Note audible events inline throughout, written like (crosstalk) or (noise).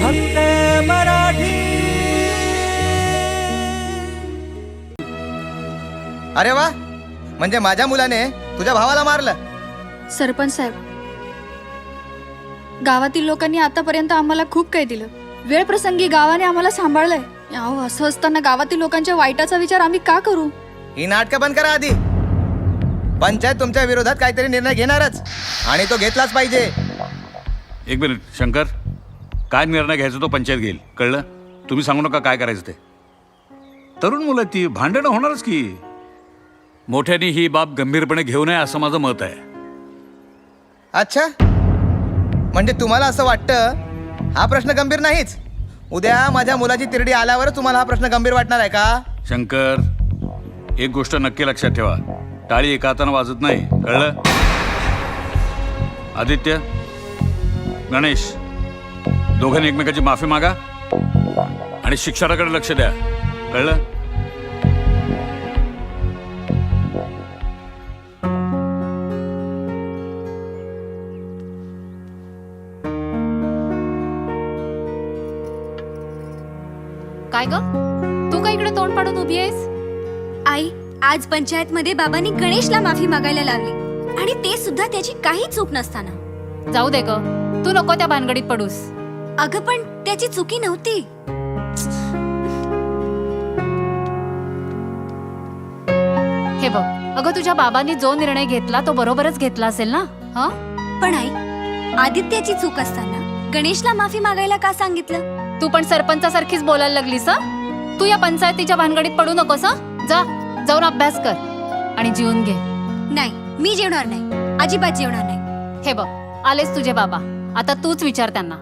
फक्त मराठी. अरे वा म्हणजे माझ्या मुलाने तुझ्या भावाला मारलं. सरपंच साहेब गावातील लोकांनी आतापर्यंत आम्हाला खूप काही दिलं. वेळ प्रसंगी गावाने आम्हाला सांभाळलंय. अहो असं असताना गावातील लोकांच्या वाईटाचा विचार आम्ही का करू? ही नाटकं बंद करा आधी. पंचायत तुमच्या विरोधात काहीतरी निर्णय घेणारच आणि तो घेतलाच पाहिजे. एक मिनिट शंकर. काय निर्णय घ्यायचा तो पंचायत घेईल. कळलं? तुम्ही सांगू नका काय करायचं ते. तरुण मुलं ती भांडणं होणारच की. मोठ्याने ही बाब गंभीरपणे घेऊ नये असं माझं मत आहे. अच्छा. म्हणजे तुम्हाला असं वाटतं हा प्रश्न गंभीर नाहीच? उद्या माझ्या मुलाची तिरडी आल्यावरच तुम्हाला हा प्रश्न गंभीर वाटणार आहे का? शंकर एक गोष्ट नक्की लक्षात ठेवा. टाळी एका हातानं वाजत नाही. कळलं? आदित्य? गणेश? दोघांनी एकमेकाची माफी मागा आणि शिक्षणाकडे लक्ष द्या. कळलं? काय ग? तू का इकडे तोंड पाडून उभी आहेस? आई आज पंचायत मध्ये बाबांनी गणेशला माफी मागायला लावली आणि ते सुद्धा त्याची काही चूक नसताना. जाऊ दे ग. तू नको त्या भानगडीत पडूस. अगं पण त्याची चुकी नव्हती. हे बघ अगं तुझ्या बाबांनी जो निर्णय घेतला तो बरोबरच घेतला असेल ना? हा? पण आई आदित्याची चूक असताना गणेशला माफी मागायला का सांगितलं? तू पण सरपंचासारखीच बोलायला लागलीस हं? तू या पंचायतीच्या भानगडीत पडू नकोस हं? जा जाऊन अभ्यास कर आणि जीवन घे. नाही मी जेवणार नाही. अजिबात जेवणार नाही. हे बघ आलेच तुझे बाबा. आता तूच विचार त्यांना.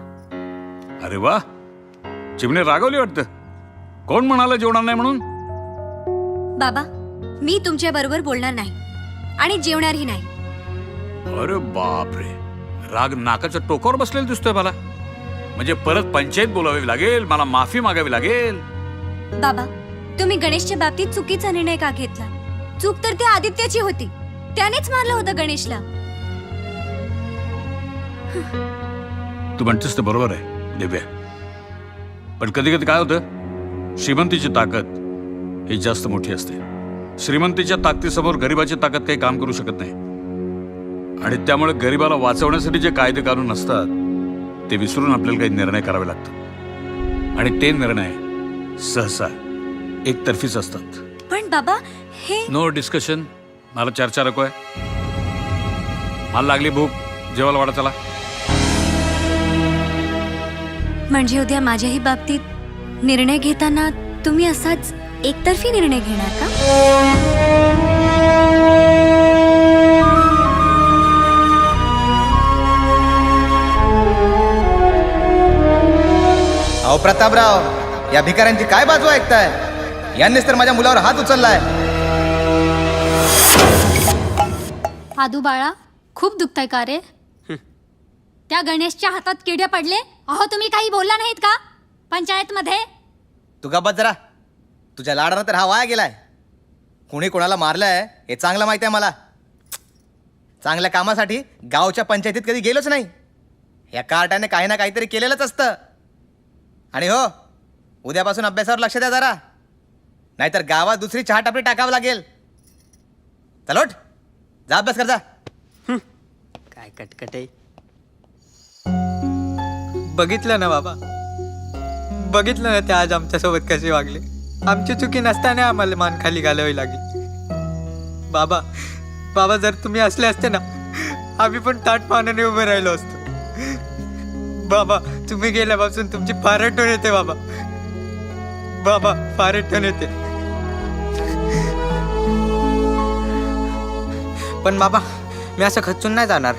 अरे वा. चिमणे रागवली वाटतं. कोण म्हणाला जेवणार नाही म्हणून? बाबा मी तुमच्या बरोबर बोलणार नाही आणि जेवणारही नाही. अरे बापरे. राग नाकाच्या टोकावर बसलेला दिसतोय मला. म्हणजे परत पंचायत बोलावी लागेल मला माफी मागावी लागेल. बाबा तुम्ही गणेशच्या बाबतीत चुकीचा निर्णय का घेतला? चूक तर त्या आदित्याची होती. त्यानेच मारलं होतं गणेशला. तू म्हणतेस ते बरोबर आहे. दिव्या. पण कधी कधी काय होतं? श्रीमंतीची ताकद ही जास्त मोठी असते. श्रीमंतीच्या ताकदीसमोर गरिबाची ताकद काही काम करू शकत नाही. आणि त्यामुळे गरिबाला वाचवण्यासाठी जे कायदे कानून असतात ते विसरून आपल्याला काही निर्णय करावे लागतात. आणि ते निर्णय सहसा एकतर्फीच असतात. पण बाबा हे नो डिस्कशन मला चर्चा नको आहे. मला लागली भूक. जेवायला वाढा चला. म्हणजे उद्या माझ्याही बाबतीत निर्णय घेताना तुम्ही असाच एकतर्फी निर्णय घेणार का? अहो प्रतापराव या भिकाऱ्यांची काय बाजू ऐकताय? यांनीच तर माझ्या मुलावर हात उचललाय. आदू बाळा खूप दुखतंय का रे? त्या गणेशच्या हातात किडे पडले? अहो तुम्ही काही बोलला नाहीत का? पंचायत मध्ये तू गप्पा जरा. तुझ्या लाडानं तर हा वाया गेलाय. कुणी कोणाला मारलंय हे चांगलं माहिती आहे मला. चांगल्या कामासाठी गावच्या पंचायतीत कधी गेलोच नाही. या कार्टाने काही ना काहीतरी केलेलंच असतं. आणि हो उद्यापासून अभ्यासावर लक्ष द्या जरा. नाहीतर गावात दुसरी चहा टापडी टाकावं लागेल. चलोट जा अभ्यास कर जा. काय कटकट आहे. बघितलं ना बाबा. बघितलं ना ते आज आमच्यासोबत कसे वागले. आमची चुकी नसताना आम्हाला मान खाली घालावी लागली. बाबा बाबा जर तुम्ही असले असते ना आम्ही पण ताट पाण्याने उभे राहिलो असतो. बाबा तुम्ही गेल्यापासून तुमची फार आठवण येते बाबा. बाबा फार आठवण येते. पण बाबा मी असं खचून नाही जाणार.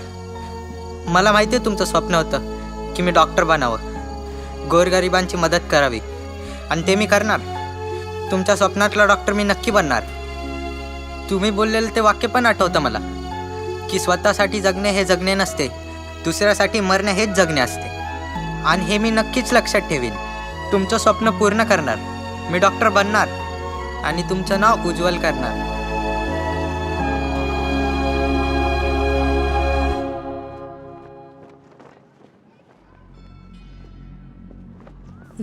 मला माहिती आहे तुमचं स्वप्न होतं. की मी डॉक्टर बनावं. गोरगरिबांची मदत करावी. आणि ते मी करणार. तुमच्या स्वप्नातला डॉक्टर मी नक्की बनणार. तुम्ही बोललेलं ते वाक्य पण आठवतं मला. की स्वतःसाठी जगणे हे जगणे नसते. दुसऱ्यासाठी मरणे हेच जगणे असते. आणि हे मी नक्कीच लक्षात ठेवीन. तुमचं स्वप्न पूर्ण करणार. मी डॉक्टर बनणार. आणि तुमचं नाव उज्ज्वल करणार.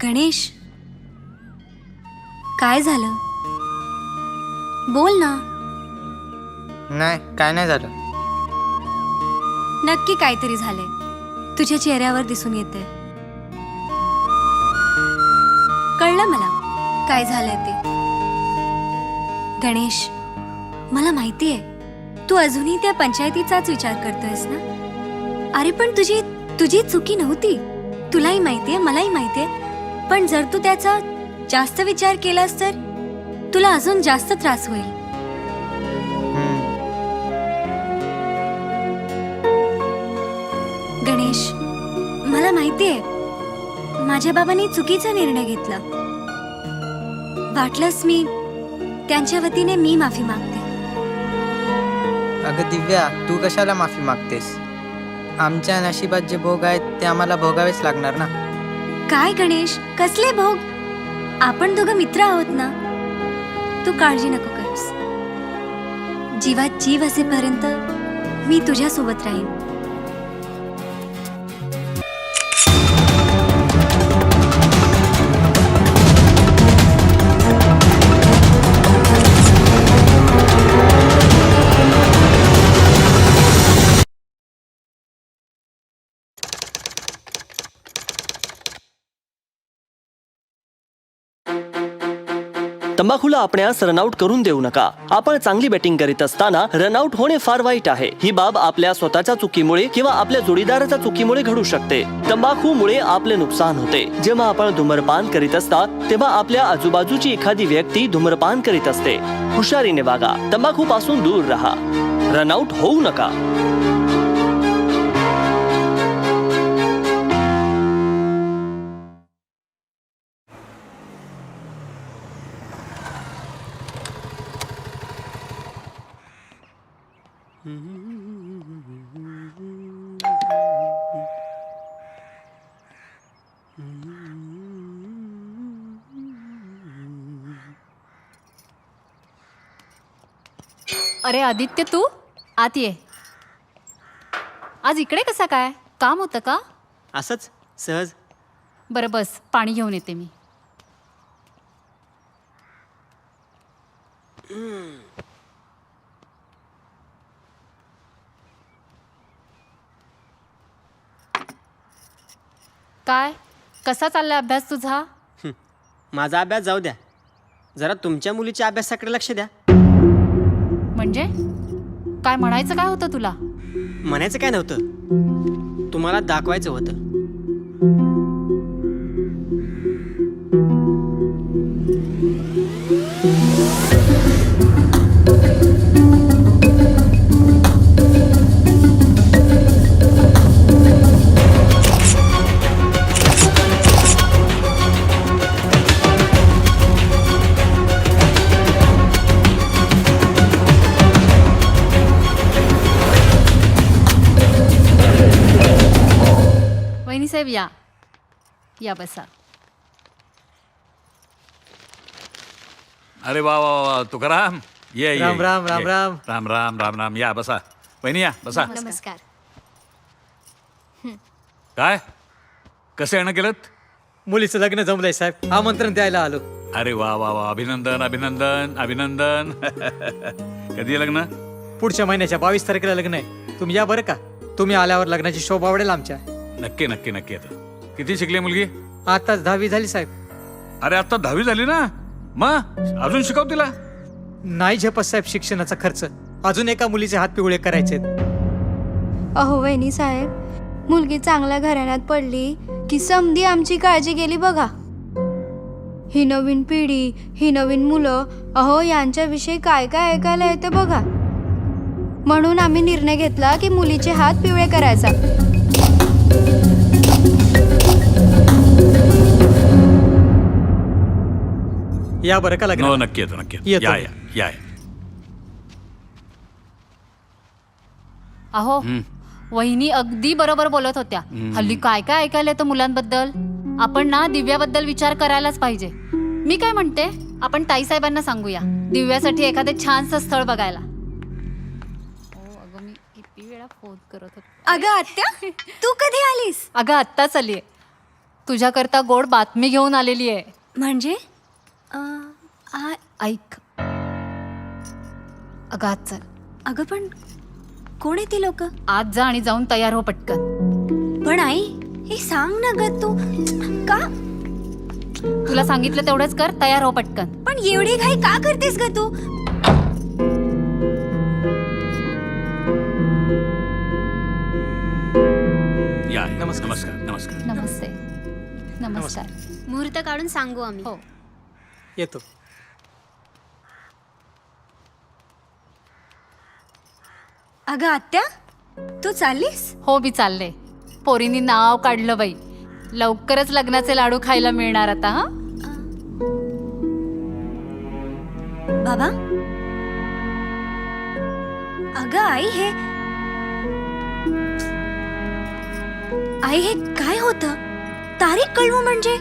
गणेश? काय झालं? बोल ना. नाही काय नाही झालं. नक्की काहीतरी झालंय. तुझ्या चेहऱ्यावर दिसून येते कळलं मला? काय झालंय ते? गणेश मला माहितीये तू अजूनही त्या पंचायतीचाच विचार करतोयस ना? अरे पण तुझी तुझी चुकी नव्हती. तुलाही माहितीये मलाही माहितीये. पण जर तू त्याचा जास्त विचार केलास तर तुला अजून जास्त त्रास होईल. गणेश मला माहितीये माझ्या बाबांनी चुकीचा निर्णय घेतला. वाटलंच मी त्यांच्या वतीने मी माफी मागते. अगं दिव्या तू कशाला माफी मागतेस? आमच्या नशिबात जे भोग आहेत ते आम्हाला भोगावेच लागणार ना? काय गणेश? कसले भोग? आपण दोघं मित्र आहोत ना? तू काळजी नको करूस. जीवात जीव असेपर्यंत मी तुझ्यासोबत राहीन. तंबाखूला आपल्यास रनआउट करून देऊ नका. आपण चांगली बॅटिंग करीत असताना रनआउट होणे फार वाईट आहे. ही बाब आपल्या स्वतःच्या चुकीमुळे किंवा आपल्या जोडीदाराच्या चुकीमुळे घडू शकते. तंबाखूमुळे आपले नुकसान होते. जेव्हा आपण धूम्रपान करीत असता तेव्हा आपल्या आजूबाजूची एखादी व्यक्ती धूम्रपान करीत असते. हुशारीने वागा. तंबाखू पासून दूर राहा. रनआउट होऊ नका. अरे आदित्य तू? आत ये. आज इकडे कसा काय? काम होतं का? असंच सहज. बरं बस. पाणी घेऊन येते मी. काय? कसा चाललाय अभ्यास तुझा? माझा अभ्यास जाऊ द्या. जरा तुमच्या मुलीच्या अभ्यासाकडे लक्ष द्या. म्हणजे? काय म्हणायचं काय होतं तुला? म्हणायचं काय नव्हतं. तुम्हाला दाखवायचं होतं. साहेब या या बसा. अरे वा वा वा तुकाराम. ये ये, राम, राम, राम, ये. राम. राम राम राम राम. या बसा. वहिनी या बसा. नमस्कार. काय? कसं येणं केलं मुलीचं लग्न जमलंय साहेब. आमंत्रण द्यायला आलो. अरे वा वा वा. अभिनंदन अभिनंदन अभिनंदन. (laughs) कधी आहे लग्न? पुढच्या महिन्याच्या बावीस तारखेला लग्न आहे. तुम्ही या बरं का? तुम्ही आल्यावर लग्नाची शोभा आवडेल आमच्या. नक्की नक्की नक्की येतं किती शिकली मुलगी? आताच दहावी झाली साहेब. अरे आता दहावी झाली ना? मग अजून शिकव तिला. नाही झेपत साहेब शिक्षणाचा खर्च. अजून एका मुलीचे हात पिवळे करायचे अहो वहिनी साहेब मुलगी चांगल्या घराण्यात पडली की समधी आमची काळजी गेली बघा. ही नवीन पिढी ही नवीन मुलं अहो यांच्याविषयी काय काय ऐकायला येते बघा. म्हणून आम्ही निर्णय घेतला की मुलीचे हात पिवळे करायचा. या बरं का हो लग्न नक्की येतो नक्की येतो. येतो. या या या या. अहो. वहिनी अगदी बरोबर बोलत होत्या. हल्ली काय काय ऐकायला येतं मुलांबद्दल? आपण ना दिव्याबद्दल विचार करायलाच पाहिजे. मी काय म्हणते? आपण ताईसाहेबांना सांगूया. दिव्यासाठी एखादं छानसं स्थळ बघायला. हो अगं मी किती वेळा फोन करत होते. अगं आत्या तू कधी आलीस? अगं आत्ताच आलीये. तुझ्याकरता गोड बातमी घेऊन आलेली आहे म्हणजे? अं, आ- ऐक. अगं आज चल. अगं पण कोण आहे ती लोक? आज जा आणि जाऊन तयार हो पटकन. पण आई हे सांग ना ग तू. का? तुला सांगितलं तेवढंच कर तयार हो पटकन. पण एवढी घाई का करतेस ग तू? या. नमस्कार. नमस्कार. नमस्कार. नमस्ते नमस्कार. मुहूर्त काढून सांगू आम्ही. हो. येतो. अगं आत्या तू चाललीस? हो मी चालले. पोरीनी नाव काढलं बाई. लवकरच लग्नाचे लाडू खायला मिळणार आता हा? बाबा? अगं आई हे आई हे काय होत? तारीख कळवू म्हणजे?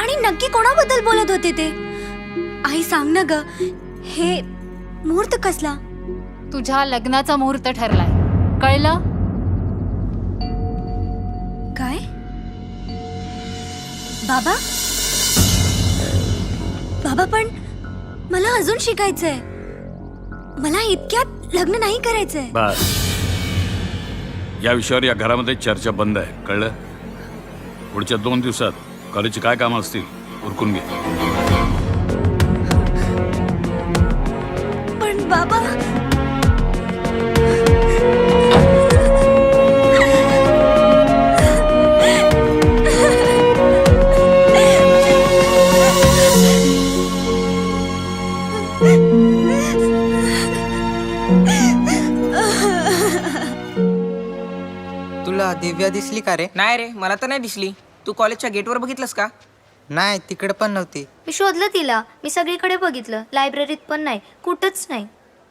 आणि नक्की कोणाबद्दल बोलत होते ते? आई सांग ना ग हे मुहूर्त कसला? तुझ्या लग्नाचा मुहूर्त ठरलाय. कळलं? काय? बाबा? बाबा पण मला अजून शिकायचंय. मला इतक्यात लग्न नाही करायचंय. बस. या विषयावर या घरामध्ये चर्चा बंद आहे कळलं? पुढच्या दोन दिवसात कॉलेजची काय कामं असतील उरकून घे. बाबा. तुला दिव्या दिसली का रे? नाही रे मला तर नाही दिसली. तू कॉलेजच्या गेटवर बघितलंस का? नाही तिकडे पण नव्हती. मी शोधलं तिला. मी सगळीकडे बघितलं. लायब्ररीत पण नाही. कुठंच नाही.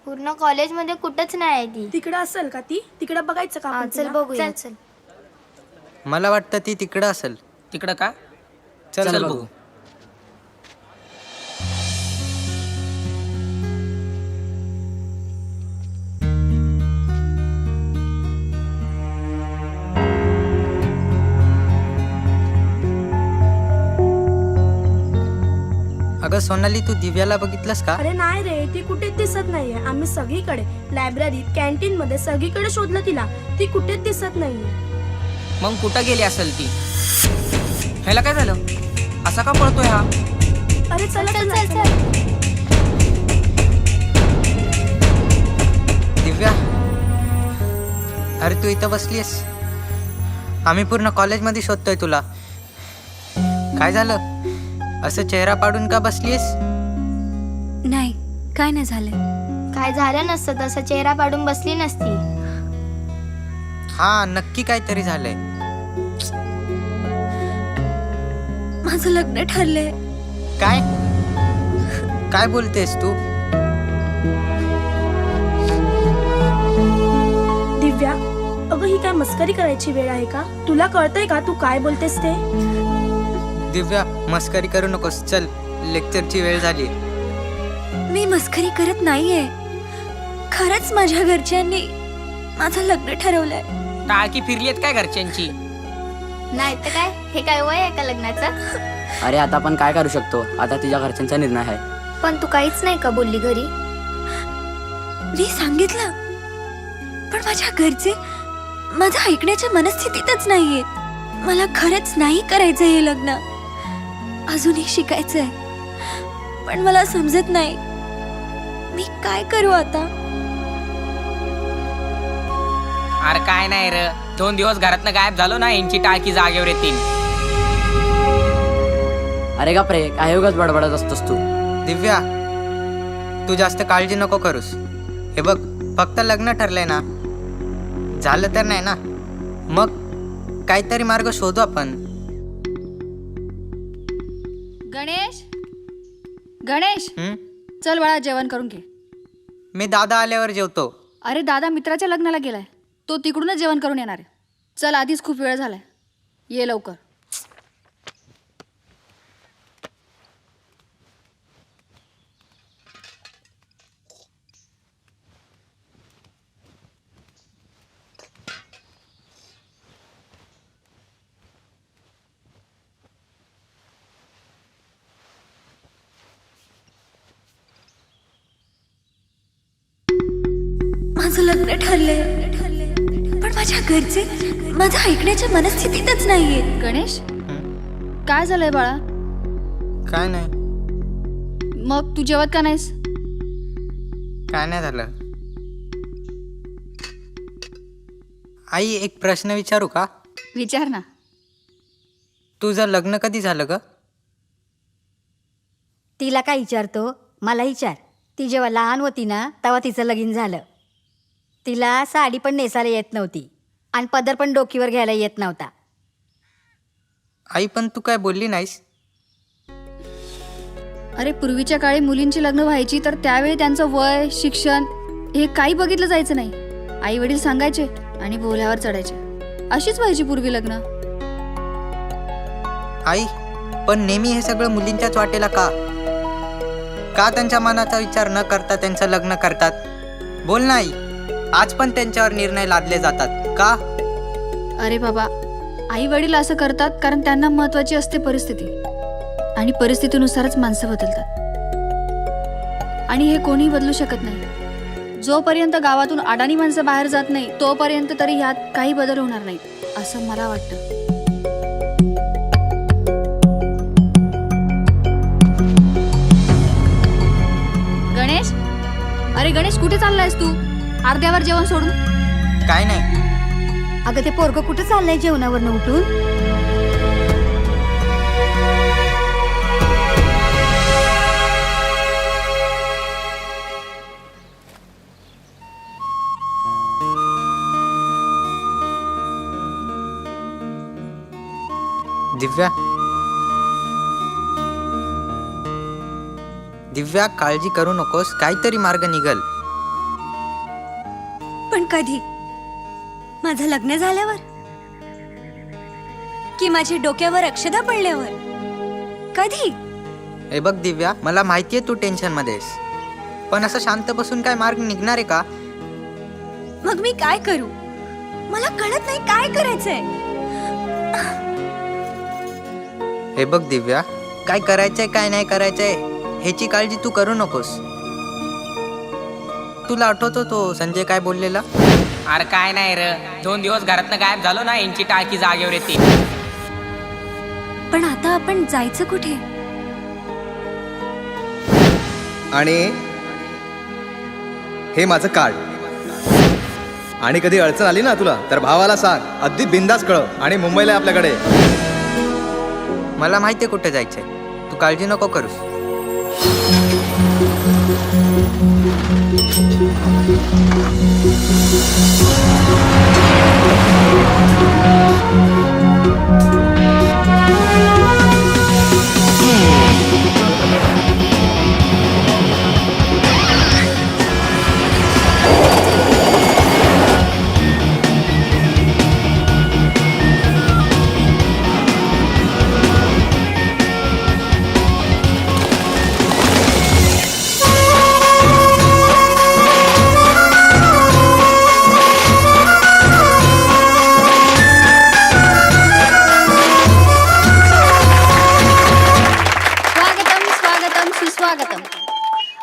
पूर्ण कॉलेजमध्ये कुठंच नाही आहे ती. तिकडं असेल का ती? तिकडं बघायचं का हा, आपण चल तिला? बघूया. चल मला वाटतं ती तिकडं असेल. तिकडं का? चल, चल बघू. अगं सोनाली तू दिव्याला बघितलंस का? अरे नाही रे ती कुठेच दिसत नाहीये. आम्ही सगळीकडे लायब्ररीत कॅन्टीन मध्ये सगळीकडे शोधलं तिला. ती कुठेच दिसत नाहीये. मग कुठं गेली असेल ती? ह्याला काय झालं? असा का पळतोय हा? अरे चला चल चला, चल चला. चल दिव्या? अरे तू इथं बसलीस आम्ही पूर्ण कॉलेजमध्ये शोधतोय तुला. काय झालं? असं चेहरा पाडून का बसलीस नाही काय नाही झालंय काय झालं नसतं तसं चेहरा पाडून बसली नसती. हा नक्की काहीतरी झालंय. माझं लग्न ठरलंय. काय? काय बोलतेस तू? दिव्या अगं ही काय मस्करी करायची वेळ आहे का? तुला कळतंय का तू काय बोलतेस ते? दिव्या मस्करी करू नकोस. चल लेक्चरची वेळ झाली. मी मस्करी करत नाहीये. खरंच माझ्या घरच्यांनी माझं लग्न ठरवलंय. टाळकी फिरली काय घरच्यांची? नाही तर काय? हे काय वय आहे का लग्नाचं? अरे आता आपण काय करू शकतो? आता तुझ्या घरच्यांचा निर्णय आहे. पण तू काहीच नाही का बोलली घरी? मी सांगितलं पण माझ्या घरचे माझं ऐकण्याच्या मनस्थितीतच नाहीयेत मला खरंच नाही करायचं हे लग्न. अजूनही शिकायचंय. पण मला समजत नाही. मी काय करू आता? अरे काय नाही र. दोन दिवस घरातनं गायब झालो ना यांची टाळकी जागेवर येतील अरे का प्रे काय उगाच बडबडत असतोस तू? दिव्या तू जास्त काळजी नको करूस. हे बघ फक्त लग्न ठरलंय ना. झालं तर नाही ना. मग काहीतरी मार्ग शोधू आपण. गणेश! हं? चल बाळा जेवण करून घे. मी दादा आल्यावर जेवतो. अरे दादा मित्राच्या लग्नाला गेलाय. तो तिकडूनच जेवण करून येणार आहे. चल आधीच खूप वेळ झालाय. ये लवकर. माझं लग्न ठरलंय. पण माझ्या घरचे माझं ऐकण्याच्या मनस्थितीतच नाहीये. गणेश? काय झालंय बाळा? काय नाही. मग तू जेवत का नाहीस? काय नाही झालं. आई एक प्रश्न विचारू का? विचार ना. तुझं लग्न कधी झालं ग? तिला काय विचारतो? मला विचार. ती जेव्हा लहान होती ना तेव्हा तिचं लगीन झालं. तिला साडी पण नेसायला येत नव्हती. आणि पदर पण डोकीवर घ्यायला येत नव्हता. आई पण तू काय बोलली नाहीस? अरे पूर्वीच्या काळी मुलींची लग्न व्हायची तर त्यावेळी त्यांचं वय शिक्षण हे काही बघितलं जायचं नाही. आई वडील सांगायचे आणि बोल्यावर चढायचे. अशीच व्हायची पूर्वी लग्न. आई पण नेहमी हे सगळं मुलींच्याच वाटेला का? का त्यांच्या मनाचा विचार न करता त्यांचं लग्न करतात? बोल ना आई. आज पण त्यांच्यावर निर्णय लादले जातात. का? अरे बाबा आई वडील असं करतात कारण त्यांना महत्वाची असते परिस्थिती. आणि परिस्थितीनुसारच माणसं बदलतात. आणि हे कोणी बदलू शकत नाही. जोपर्यंत गावातून अडाणी माणसं बाहेर जात नाही तोपर्यंत तरी ह्यात काही बदल होणार नाही असं मला वाटतं. गणेश? अरे गणेश कुठे चाललायस तू? अर्ध्यावर जेवण सोडून? काय नाही. अगं ते पोरगं कुठं चाललंय जेवणावरनं उठून? दिव्या. दिव्या काळजी करू नकोस. काहीतरी मार्ग निघल. कधी? माझं लग्न झाल्यावर? की माझ्या डोक्यावर अक्षदा पडल्यावर? कधी? हे बघ दिव्या मला माहितीये तू टेन्शनमध्ये पण असं शांत बसून काय मार्ग निघणार आहे का? मग मी काय करू? मला कळत नाही काय करायचंय. हे बघ दिव्या काय करायचंय काय नाही करायचंय ह्याची काळजी तू करू नकोस. तुला आठवतो तो संजय काय बोललेला? अरे काय नाही र. दोन दिवस घरातनं गायब झालो ना यांची टाकी जागेवर येते. पण आता आपण जायचं कुठे? आणि हे माझं कार्ड आणि कधी अडचण आली ना तुला तर भावाला सांग. अगदी बिंदास कळव. आणि मुंबईला आहे आपल्याकडे. मला माहितीये कुठे जायचंय. तू काळजी नको करूस. Thank you.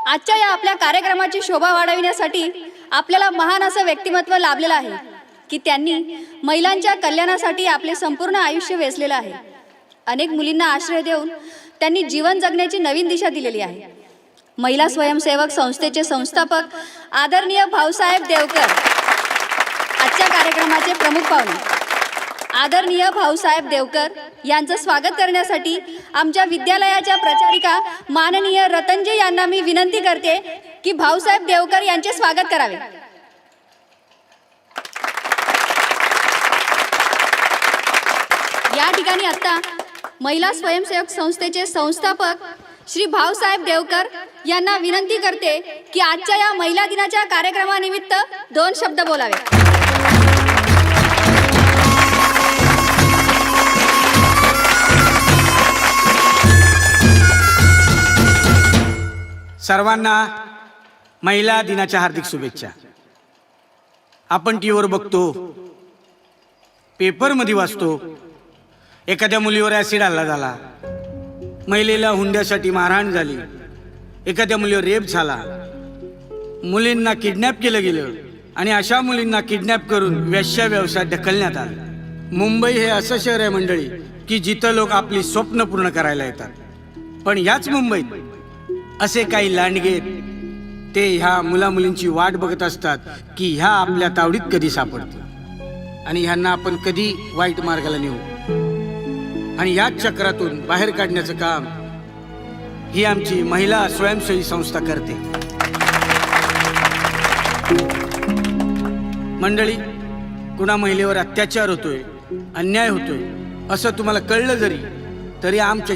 आजच्या या आपल्या कार्यक्रमाची शोभा वाढविण्यासाठी आपल्याला महान असं व्यक्तिमत्व लाभलेलं आहे की त्यांनी महिलांच्या कल्याणासाठी आपले संपूर्ण आयुष्य वेचलेलं आहे. अनेक मुलींना आश्रय देऊन त्यांनी जीवन जगण्याची नवीन दिशा दिलेली आहे. महिला स्वयंसेवक संस्थेचे संस्थापक आदरणीय भाऊसाहेब देवकर. आजच्या कार्यक्रमाचे प्रमुख पाहुणे. आदरणीय भाऊसाहेब देवकर यांचं स्वागत करण्यासाठी आमच्या विद्यालयाच्या प्रचारिका माननीय रतनजी यांना मी विनंती करते की भाऊसाहेब देवकर यांचे स्वागत करावे. या ठिकाणी आता महिला स्वयंसेवक संस्थेचे संस्थापक श्री भाऊसाहेब देवकर यांना विनंती करते की आजच्या या महिला दिनाच्या कार्यक्रमानिमित्त दोन शब्द बोलावे. सर्वांना महिला दिनाच्या हार्दिक शुभेच्छा. आपण टी व्हीवर बघतो पेपरमध्ये वाचतो एखाद्या मुलीवर ॲसिड हल्ला झाला महिलेला हुंड्यासाठी मारहाण झाली एखाद्या मुलीवर रेप झाला मुलींना किडनॅप केलं गेलं आणि अशा मुलींना किडनॅप करून वेश्या व्यवसायात ढकलण्यात आला. मुंबई हे असं शहर आहे मंडळी की जिथं लोक आपली स्वप्न पूर्ण करायला येतात. पण याच मुंबईत असे काही लांडगे ते ह्या मुला मुलींची वाट बघत असतात की ह्या आपल्या तावडीत कधी सापडतील. आणि ह्यांना आपण कधी वाईट मार्गाला नेऊ. आणि याच चक्रातून बाहेर काढण्याचं काम ही आमची महिला स्वयंसेवी संस्था करते. मंडळी कुणा महिलेवर अत्याचार होतोय अन्याय होतोय असं तुम्हाला कळलं जरी तरी आमच्या